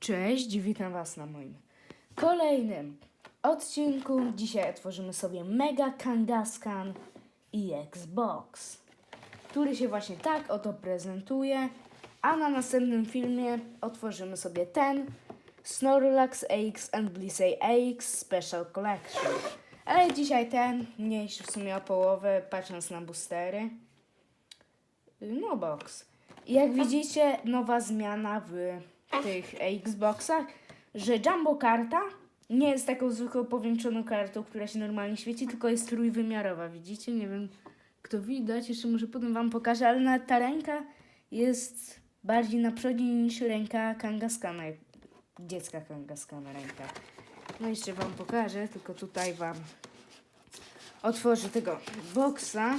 Cześć, witam Was na moim kolejnym odcinku. Dzisiaj otworzymy sobie Mega Kangaskhan i Xbox, który się właśnie tak oto prezentuje. A na następnym filmie otworzymy sobie ten Snorlax AX and Blissey AX Special Collection. Ale dzisiaj ten, mniejszy w sumie o połowę, patrząc na boostery. No box. Jak widzicie, nowa zmiana w tych Xboxach, że Jumbo karta nie jest taką zwykłą powiększoną kartą, która się normalnie świeci, tylko jest trójwymiarowa. Widzicie? Nie wiem, kto widać, jeszcze może potem wam pokażę, ale nawet ta ręka jest bardziej na przodzie niż ręka Kangaskana, dziecka Kangaskana ręka. No jeszcze wam pokażę, tylko tutaj wam otworzę tego boxa.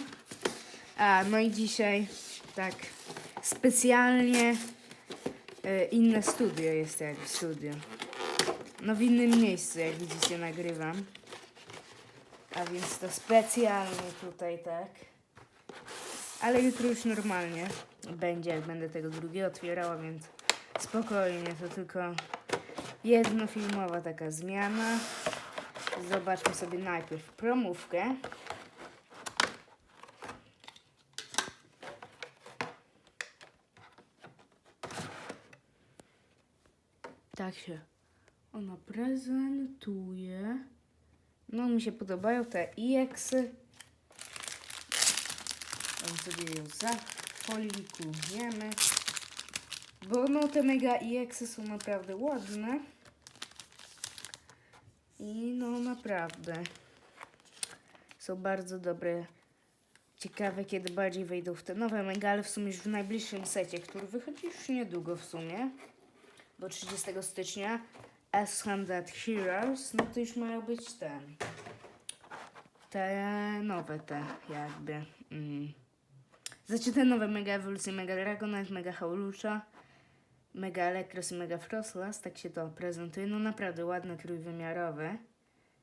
A, no i dzisiaj tak specjalnie inne studio jest jak studio. No w innym miejscu, jak widzicie, nagrywam. A więc to specjalnie tutaj, tak. Ale jutro już normalnie będzie, jak będę tego drugiego otwierała, więc spokojnie, to tylko jednofilmowa taka zmiana. Zobaczmy sobie najpierw promówkę. Tak się ona prezentuje. No, mi się podobają te EX-y. Tam sobie ją zafolikujemy. Bo no, te mega EX-y są naprawdę ładne. I no, naprawdę są bardzo dobre. Ciekawe, kiedy bardziej wejdą w te nowe mega, ale w sumie już w najbliższym secie, który wychodzi już niedługo w sumie bo 30 stycznia S100 Heroes, no to już mają być ten. Te nowe te jakby. Mm. Znaczy te nowe Mega Ewolucje, Mega Dragonite, Mega Howlusha, Mega Electros i Mega Frostlass, tak się to prezentuje. No naprawdę ładne, trójwymiarowe.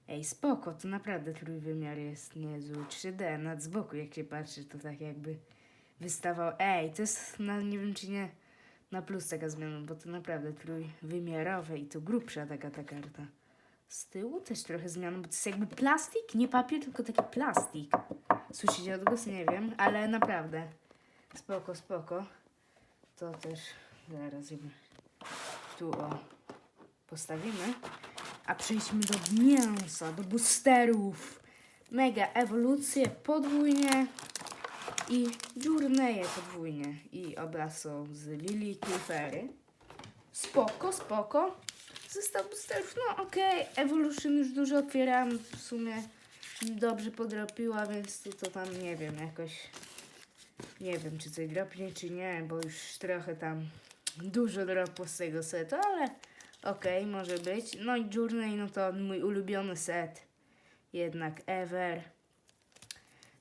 Ej, spoko, to naprawdę trójwymiar jest niezły. 3D, nad z boku jak się patrzy, to tak jakby wystawał. Ej, to jest, na, nie wiem czy nie na plus taka zmiana, bo to naprawdę trójwymiarowe i to grubsza taka ta karta. Z tyłu też trochę zmiana, bo to jest jakby plastik, nie papier, tylko taki plastik. Słyszycie odgłos? Nie wiem, ale naprawdę spoko, spoko. To też zaraz ją tu o postawimy. A przejdźmy do mięsa, do boosterów. Mega ewolucje podwójnie i Journeye podwójnie. I oba są z Lily Cliffery. Spoko, spoko. Zestaw boosterów, no okej. Evolution już dużo otwierałam. W sumie dobrze podrobiła, więc tu to tam nie wiem, jakoś nie wiem, czy coś dropnie, czy nie, bo już trochę tam dużo dropło z tego setu, ale okej, może być. No i Journey, no to mój ulubiony set. Jednak ever.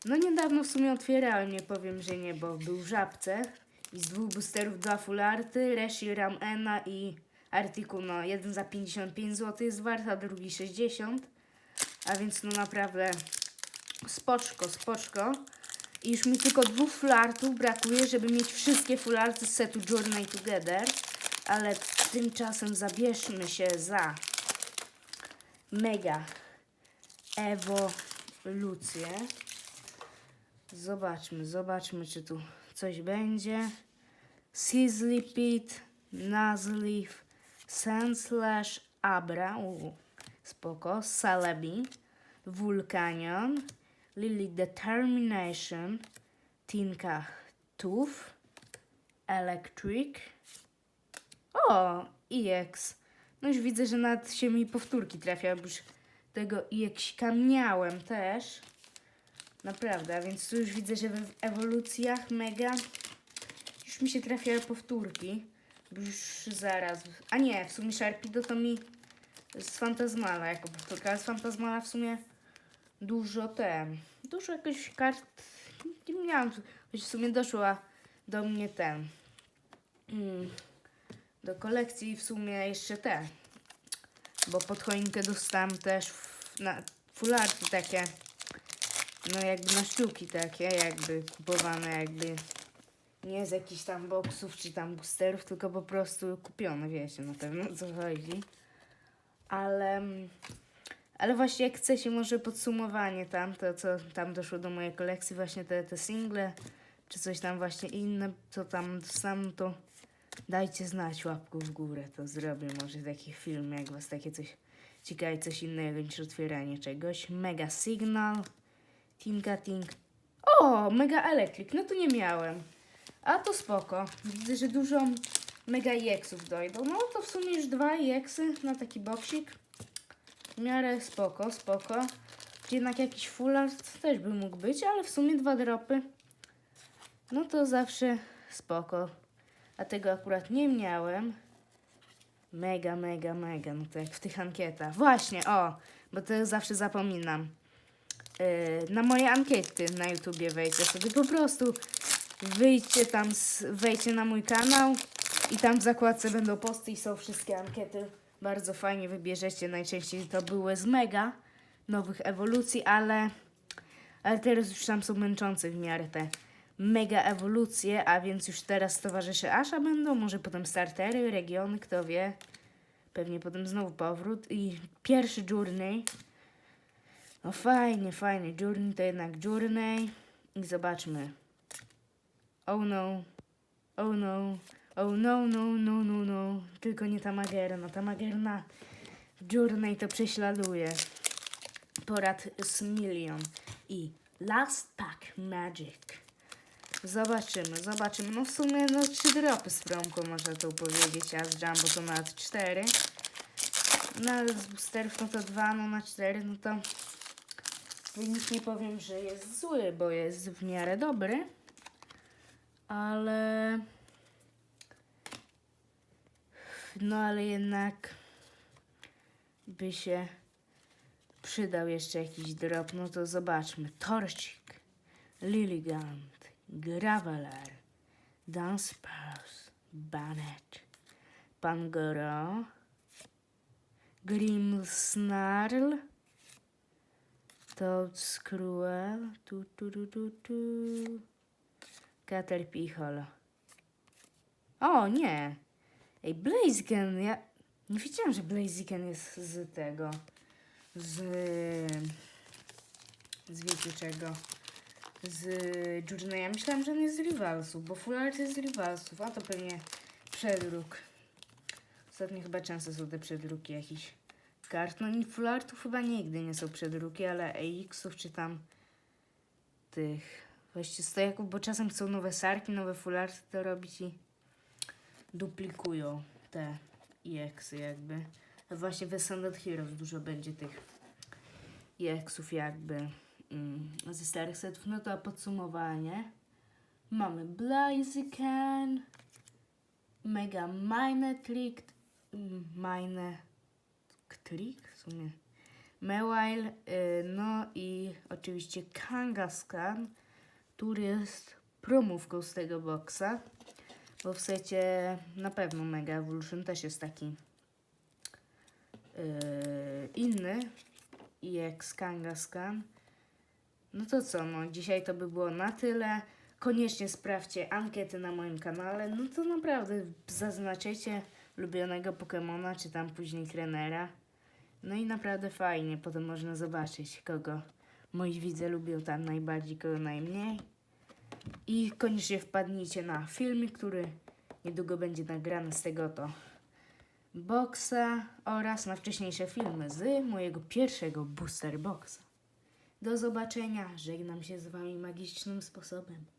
No niedawno w sumie otwierałem, nie powiem, że nie, bo był w żabce. I z dwóch boosterów dwa full arty, Reshi, Ram Ena i Artiku, no jeden za 55 zł jest wart, a drugi 60. A więc no naprawdę spoczko, spoczko. I już mi tylko dwóch full artów brakuje, żeby mieć wszystkie full arty z setu Journey Together. Ale tymczasem zabierzmy się za mega ewolucję. Zobaczmy, zobaczmy, czy tu coś będzie. Sizzly Pit, Nuzleaf, Sandslash, Abra, u, spoko, Salabi, Vulcanion, Lily Determination, Tinka Tooth, Electric, o, EX. No już widzę, że nawet się mi powtórki trafiały, bo już tego EX-ka miałem też. Naprawdę, a więc tu już widzę, że w ewolucjach mega już mi się trafiają powtórki. Już zaraz. A nie, w sumie Sharpido to mi z Fantasmala jako powtórka, ale z Fantasmala w sumie dużo ten. Dużo jakoś kart. Nie miałam. Choć w sumie doszła do mnie ten. Mm, do kolekcji w sumie jeszcze te. Bo pod choinkę dostałam też na fularki takie no jakby na sztuki takie, jakby kupowane jakby Nie z jakichś tam boksów czy tam boosterów, tylko po prostu kupione, wiecie na pewno o co chodzi. Ale, mm, ale właśnie jak chcecie może podsumowanie tam, to co tam doszło do mojej kolekcji, właśnie te, te single, czy coś tam właśnie inne, co tam sam to dajcie znać łapką w górę, to zrobię może taki film, jak was takie coś ciekawe, coś innego niż otwieranie czegoś. Mega Signal, Tinka Tink. O, Mega Electric, no to nie miałem. A to spoko. Widzę, że dużo Mega EX-ów dojdą. No to w sumie już dwa EX-y na taki boksik. W miarę spoko, spoko. Jednak jakiś full art też by mógł być, ale w sumie dwa dropy. No to zawsze spoko. A tego akurat nie miałem. Mega, mega, mega. No to jak w tych ankietach. Właśnie, o, bo to zawsze zapominam. Yy, na moje ankiety na YouTubie wejdźcie sobie po prostu. Wyjdźcie tam, wejdźcie na mój kanał i tam w zakładce będą posty i są wszystkie ankiety. Bardzo fajnie wybierzecie. Najczęściej to były z mega nowych ewolucji, ale, ale teraz już tam są męczące w miarę te mega ewolucje, a więc już teraz towarzysze Asha będą, może potem startery, regiony, kto wie. Pewnie potem znowu powrót i pierwszy journey. No fajnie, fajnie. Journey to jednak journey. I zobaczmy. Oh no. Oh no. Oh no, no, no, no, no. Tylko nie ta Magerna. Ta Magerna journey to prześladuje. Porad z milion. I last pack magic. Zobaczymy, zobaczymy. No w sumie no trzy dropy z promką można to powiedzieć, a z Jumbo to nawet cztery. No ale z boosterów no to dwa, no na cztery, no to wynik nie powiem, że jest zły, bo jest w miarę dobry. Ale... No ale jednak by się przydał jeszcze jakiś drop, no to zobaczmy. Torcik, Lilligant, Graveler, Dunsparce, Bannet, Pangoro, Grimsnarl, Toadscruel, tu tu tu tu tu, Caterpihol. O, nie! Ej, Blaziken, ja nie wiedziałam, że Blaziken jest z tego, z, z wiecie czego, z Journey. Ja myślałam, że on jest z Rivalsów, bo Full Art jest z Rivalsów, a to pewnie przedruk. Ostatnio chyba często są te przedruki jakichś kart. No i Full Artów chyba nigdy nie są przedruki, ale EX-ów czy tam tych właśnie stojaków, bo czasem chcą nowe sarki, nowe Full Arty to robić i duplikują te EX-y jakby. A właśnie w Standard Heroes dużo będzie tych EX-ów jakby mm, ze starych setów. No to podsumowanie. Mamy Blaziken, Mega Mine Trick, mm, Mine Trick w sumie. Mewile, y, no i oczywiście Kangaskhan, który jest promówką z tego boksa. Bo w secie na pewno Mega Evolution też jest taki yy, inny. Jak Kangaskhan. No to co, no dzisiaj to by było na tyle. Koniecznie sprawdźcie ankiety na moim kanale. No to naprawdę zaznaczycie ulubionego Pokemona, czy tam później trenera. No i naprawdę fajnie, potem można zobaczyć, kogo moi widze lubią tam najbardziej, kogo najmniej. I koniecznie wpadnijcie na filmik, który niedługo będzie nagrany z tego to boxa oraz na wcześniejsze filmy z mojego pierwszego booster boxa. Do zobaczenia. Żegnam się z Wami magicznym sposobem.